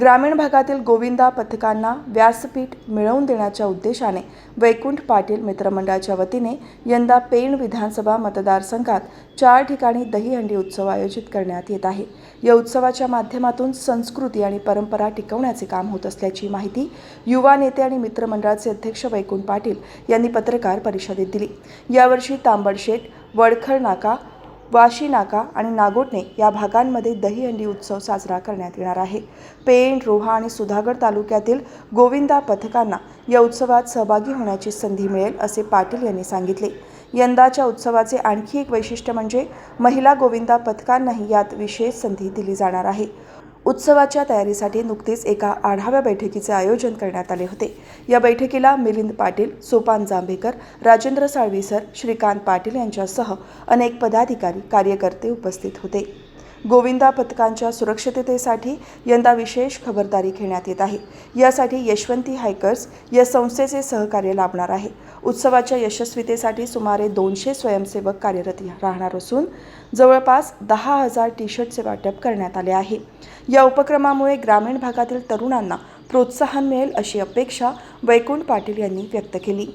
ग्रामीण भागातील गोविंदा पथकांना व्यासपीठ मिळवून देण्याच्या उद्देशाने वैकुंठ पाटील मित्रमंडळाच्या वतीने यंदा पेण विधानसभा मतदारसंघात चार ठिकाणी दहीहंडी उत्सव आयोजित करण्यात येत आहे. या उत्सवाच्या माध्यमातून संस्कृती आणि परंपरा टिकवण्याचे काम होत असल्याची माहिती युवा नेते आणि मित्रमंडळाचे अध्यक्ष वैकुंठ पाटील यांनी पत्रकार परिषदेत दिली. यावर्षी तांबडशेट वडखळ नाका वाशी नाका आणि नागोटणे या भागांमध्ये दहीहंडी उत्सव साजरा करण्यात येणार आहे. पेण रोहा आणि सुधागड तालुक्यातील गोविंदा पथकांना या उत्सवात सहभागी होण्याची संधी मिळेल असे पाटील यांनी सांगितले. यंदाच्या उत्सवाचे आणखी एक वैशिष्ट्य म्हणजे महिला गोविंदा पथकांनाही यात विशेष संधी दिली जाणार आहे. उत्सवाच्या तयारीसाठी नुकतीच एका आढाव्या बैठकीचे आयोजन करण्यात आले होते. या बैठकीला मिलिंद पाटील सोपान जांभेकर राजेंद्र साळवीसर श्रीकांत पाटील यांच्यासह अनेक पदाधिकारी कार्यकर्ते उपस्थित होते. गोविंदा पथकांच्या सुरक्षिततेसाठी यंदा विशेष खबरदारी घेण्यात येत आहे. यासाठी यशवंती हायकर्स या संस्थेचे सहकार्य लाभणार आहे. उत्सवाच्या यशस्वीतेसाठी सुमारे दोनशे स्वयंसेवक कार्यरत राहणार असून जवळपास दहा हजार टी शर्टचे वाटप करण्यात आले आहे. या उपक्रमामुळे ग्रामीण भागातील तरुणांना प्रोत्साहन मिळेल अशी अपेक्षा वैकुंठ पाटील यांनी व्यक्त केली.